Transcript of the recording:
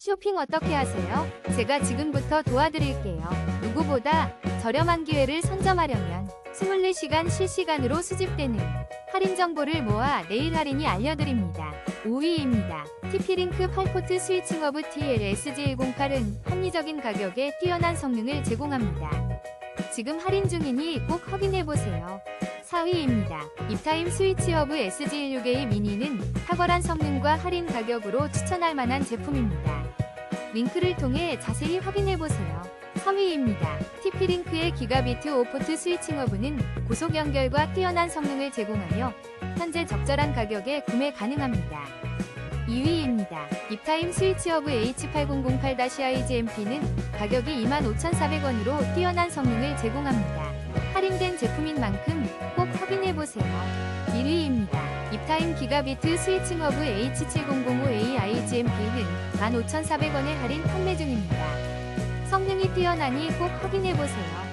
쇼핑 어떻게 하세요? 제가 지금부터 도와드릴게요. 누구보다 저렴한 기회를 선점하려면 24시간 실시간으로 수집되는 할인 정보를 모아 내일 할인이 알려드립니다. 5위입니다. TP링크 8포트 스위칭 허브 TLSG108은 합리적인 가격에 뛰어난 성능을 제공합니다. 지금 할인 중이니 꼭 확인해보세요. 4위입니다. 입타임 스위치 허브 SG16A 미니는 탁월한 성능과 할인 가격으로 추천할 만한 제품입니다. 링크를 통해 자세히 확인해보세요. 3위입니다. TP링크의 기가비트 오포트 스위칭 허브는 고속 연결과 뛰어난 성능을 제공하며 현재 적절한 가격에 구매 가능합니다. 2위입니다. 입타임 스위치 허브 H8008-IGMP는 가격이 25,400원으로 뛰어난 성능을 제공합니다. 할인된 제품인 만큼 꼭 확인해보세요. 1위입니다. 입타임 기가비트 스위칭 허브 H7005A IGMP는 15,400원에 할인 판매 중입니다. 성능이 뛰어나니 꼭 확인해보세요.